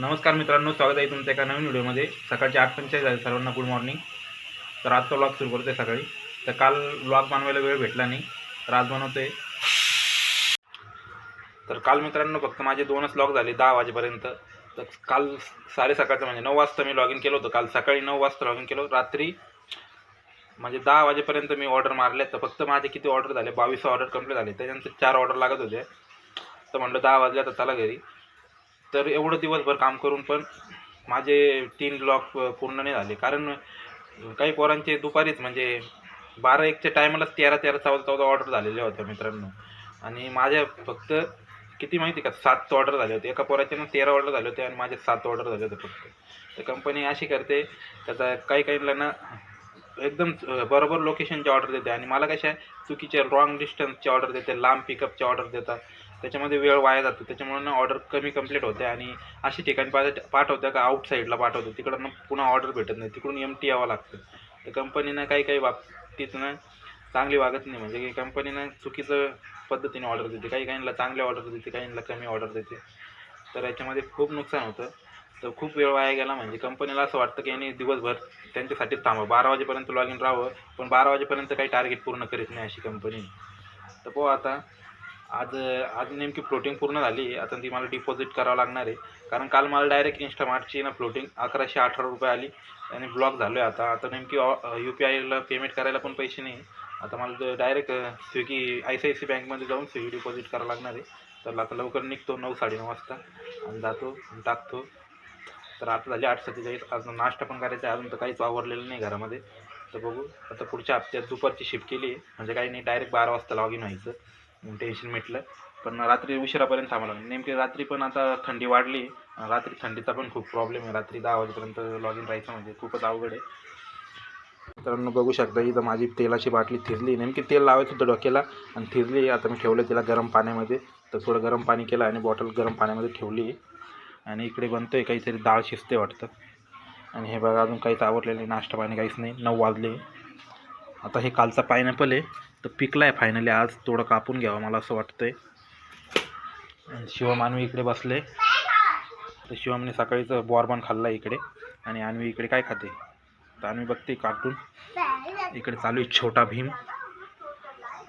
नमस्कार मित्रांनो स्वागत आहे तुमच्या एका नवीन व्हिडिओमध्ये. सकाळचे आठ पंचेचाळीस झाले सर्वांना गुड मॉर्निंग तर आजचा व्लॉग सुरू करतो आहे सकाळी. तर काल व्लॉग बनवायला वेळ भेटला नाही तर आज बनवतो आहे तर काल मित्रांनो फक्त माझे दोनच व्लॉग झाले दहा वाजेपर्यंत. तर काल साडे सकाळचं म्हणजे नऊ वाजता मी लॉग इन केलं होतं. काल सकाळी नऊ वाजता लॉग इन केलं रात्री म्हणजे दहा वाजेपर्यंत मी ऑर्डर मारले तर फक्त माझे किती ऑर्डर झाले? बावीस ऑर्डर कंप्लीट झाले. त्याच्यानंतर चार ऑर्डर लागत होते. तर म्हणलं दहा वाजल्या तर चला घरी. तर एवढं दिवसभर काम करून पण माझे तीन ब्लॉक पूर्ण नाही झाले. कारण काही पोरांचे दुपारीच म्हणजे बारा एकच्या टायमालाच तेरा तेरा चौदा चौदा ऑर्डर झालेले होत्या मित्रांनो. आणि माझ्या फक्त किती माहिती का? सात ऑर्डर झाले होते. एका पोराचे ना तेरा ऑर्डर झाले होते आणि माझे सात ऑर्डर झाले होते फक्त. तर कंपनी अशी करते त्याचा काही काहींना ना एकदम बरोबर लोकेशनची ऑर्डर देते. आणि मला कशा चुकीचे रॉंग डिस्टन्सची ऑर्डर देते लांब पिकअपची ऑर्डर देतात. त्याच्यामध्ये वेळ वाया जातो. त्याच्यामुळे ना ऑर्डर कमी कंप्लीट होते. आणि अशी ठिकाणी पाठ पाठवते का आउटसाईडला पाठवतो. तिकडं पुन्हा ऑर्डर भेटत नाही. तिकडून एम टी यावं लागतं. तर कंपनीनं काही काही बाबतीत ना चांगली वागत नाही. म्हणजे की कंपनीनं चुकीचं पद्धतीने ऑर्डर देते. काही काहींना चांगली ऑर्डर देते काहींना कमी ऑर्डर देते. तर याच्यामध्ये खूप नुकसान होतं. तर खूप वेळ वाया गेला. म्हणजे कंपनीला असं वाटतं की यांनी दिवसभर त्यांच्यासाठीच थांबा बारा वाजेपर्यंत लॉग इन राहावं पण बारा वाजेपर्यंत काही टार्गेट पूर्ण करीत नाही अशी कंपनी तर पो आता आज आज नेमकी फ्लोटिंग पूर्ण झाली. आता ती मला डिपॉझिट करावं लागणार आहे. कारण काल मला डायरेक्ट इन्स्टामार्टची ना फ्लोटिंग अकराशे अठरा रुपये आली. आणि ब्लॉक झालो आहे आता. आता नेमकी यू पी आयला पेमेंट करायला पण पैसे नाही. आता मला direct Swiggy I C I C बँकमध्ये जाऊन स्विगी डिपॉझिट करावं लागणार आहे. तर आता लवकर निघतो नऊ साडेनऊ वाजता. आणि जातो आणि टाकतो. तर आता झाली आठ सत्तेचाळीस अजून नाश्ता पण करायचा आहे अजून तर काहीच वावरलेलं नाही घरामध्ये. तर बघू आता पुढच्या हप्त्यात दुपारची शिफ्ट केली आहे म्हणजे काही नाही डायरेक्ट बारा वाजता लॉग इन व्हायचं टेन्शन मिटलं. पण रात्री उशिरापर्यंत थांबायला लागलं. नेमकी रात्री पण आता थंडी वाढली रात्री थंडीचा पण खूप प्रॉब्लेम आहे. रात्री दहा वाजेपर्यंत लॉग इन राहायचं म्हणजे खूपच अवघड आहे. मित्रांनो बघू शकता इथं माझी तेलाची बाटली थिरली नेमकी तेल लावायचं होतं डोक्याला आणि थिरली आता मी ठेवलं तिला गरम पाण्यामध्ये. तर थोडं गरम पाणी केलं आणि बॉटल गरम पाण्यामध्ये ठेवली आणि इकडे बनतो आहे काहीतरी डाळ शिजते वाटतं. आणि हे बघा अजून काहीच आवडलेलं नाही नाश्ता पाणी काहीच नाही. नऊ वाजले. आता हे कालचा पायनॅपल आहे. तर पिकला आहे फायनली आज थोडं कापून घ्यावं मला असं वाटतंय. आणि शिवमानवी इकडे बसले. तर शिवमने सकाळीचं बॉरबॉन खाल्ला इकडे. आणि अन्वी इकडे काय खाते? तर अन्वी बघते कार्टून इकडे चालू आहे छोटा भीम.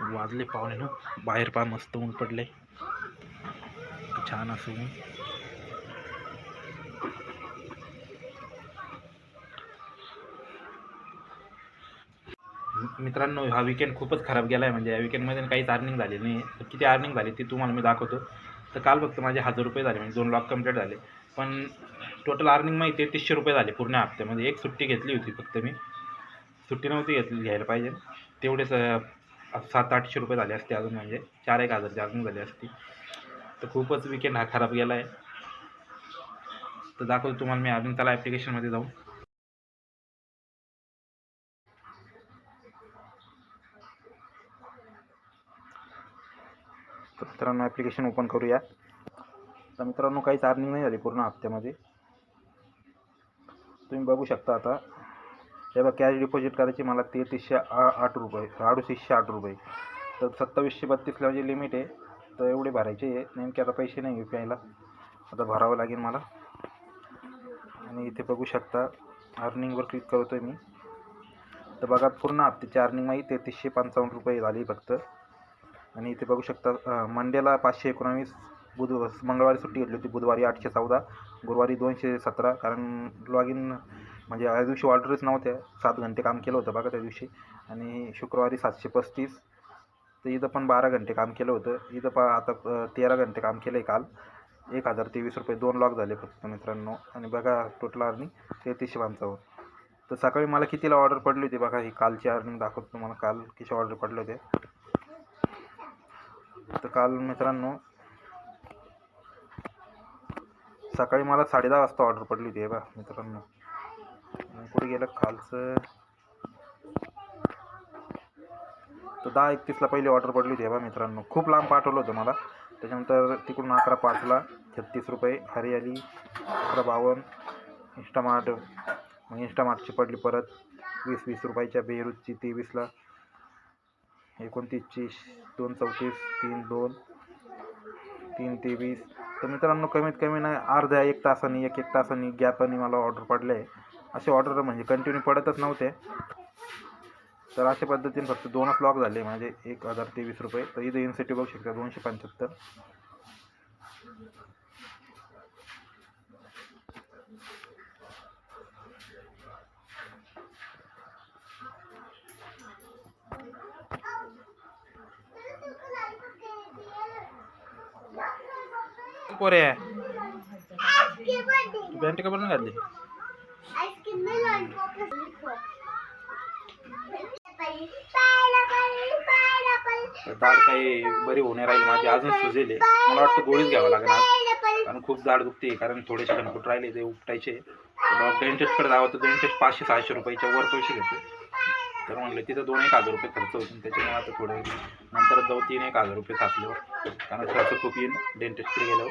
वाजले पाहुणे ना बाहेर पा मस्त ऊन पडले छान असं मित्रांनो हा विकेंड खूपच खराब गेला आहे म्हणजे या विकेंडमध्ये काहीच अर्निंग झाली नाही तर किती अर्निंग झाली ती तुम्हाला मी दाखवतो. तर काल फक्त माझे हजार रुपये झाले म्हणजे दोन लॉक कंप्लीट झाले. पण टोटल अर्निंग माहिती आहे तीसशे रुपये झाले पूर्ण हप्त्यामध्ये म्हणजे एक सुट्टी घेतली होती फक्त मी. सुट्टी नव्हती घेतली घ्यायला पाहिजे. तेवढेच सात आठशे रुपये झाले असते अजून म्हणजे. चार एक हजारची अर्निंग झाली असती. तर खूपच विकेंड हा खराब गेला आहे तर दाखवतो तुम्हाला मी अजून. त्याला ॲप्लिकेशनमध्ये जाऊन तर मित्रांनो ॲप्लिकेशन ओपन करूया. तर मित्रांनो काहीच अर्निंग नाही झाली पूर्ण हप्त्यामध्ये. तुम्ही बघू शकता आता. हे बघा कॅश डिपॉझिट करायची मला तेहतीसशे आ- आठ रुपये अडुतीसशे आठ रुपये. तर सत्तावीसशे बत्तीसला म्हणजे लिमिट आहे. तर एवढे भरायचे आहे. नेमके आता पैसे नाही यू पी आयला आता भरावं लागेल मला. आणि इथे बघू शकता अर्निंगवर क्लिक करतो आहे मी. तर बघा पूर्ण हप्त्याची अर्निंग माही तेहतीसशे पंचावन्न रुपये झाली फक्त. आणि इथे बघू शकता मंडेला पाचशे एकोणावीस बुध मंगळवारी सुट्टी घेतली होती बुधवारी आठशे चौदा गुरुवारी दोनशे सतरा कारण लॉग इन म्हणजे या दिवशी ऑर्डरच नव्हत्या सात घंटे काम केलं होतं बघा त्या दिवशी. आणि शुक्रवारी सातशे पस्तीस तर इथं पण बारा घंटे काम केलं होतं. इथं पा आता तेरा घंटे काम केलं आहे काल. एक हजार तेवीस रुपये दोन लॉक झाले फक्त मित्रांनो. आणि बघा टोटल अर्निंग तेहतीसशे पंचावन्न. तर सकाळी मला कितीला ऑर्डर पडली होती बघा ही कालची अर्निंग दाखवतो तुम्हाला काल किती ऑर्डर पडले होते. तर काल मित्रांनो सकाळी मला साडे दहा वाजता ऑर्डर पडली होती बा मित्रांनो. कुठे गेलं? कालचं तर दहा एकतीसला पहिली ऑर्डर पडली होती बा मित्रांनो. खूप लांब पाठवलं होतं मला. त्याच्यानंतर तिकडून अकरा पाचला छत्तीस रुपये हरियाली अकरा बावन्न इंस्टामार्ट मग इंस्टामार्टची पडली परत. वीस वीस रुपयाच्या बेरूजची तेवीसला. एकोणतीसची दोन चौतीस तीन दोन तीन तेवीस. तर मित्रांनो कमीत कमी नाही अर्ध्या एक तासाने एक एक तासाने गॅपनी मला ऑर्डर पडले. असे ऑर्डर म्हणजे कंटिन्यू पडतच नव्हते. तर अशा पद्धतीने फक्त दोनच लॉक झाले. म्हणजे एक हजार तेवीस रुपये. तर इथे इन्सेटिव्ह बघू शकता दोनशे पंच्याहत्तर. पोरे पॅन्ट का पण घातली? दाढ काही बरी होणे राहील माझी अजून सुजेले मला वाटतं गोळीच घ्यावं लागेल आज. कारण खूप दाढ दुखते कारण थोडेसे कणकुट राहिले ते उपटायचे. डेंटिस्टकडे जावं तर डेंटिस्ट पाचशे सहाशे रुपयाच्या वर पैसे घेते. तर म्हणलं तिथं दोन एक हजार रुपये खर्च होतील त्याच्यामुळे आता थोडं नंतर जाऊ तीन एक हजार रुपये साचल्यावर कारण खर्च खूप येईल डेंटिस्टकडे गेल्यावर.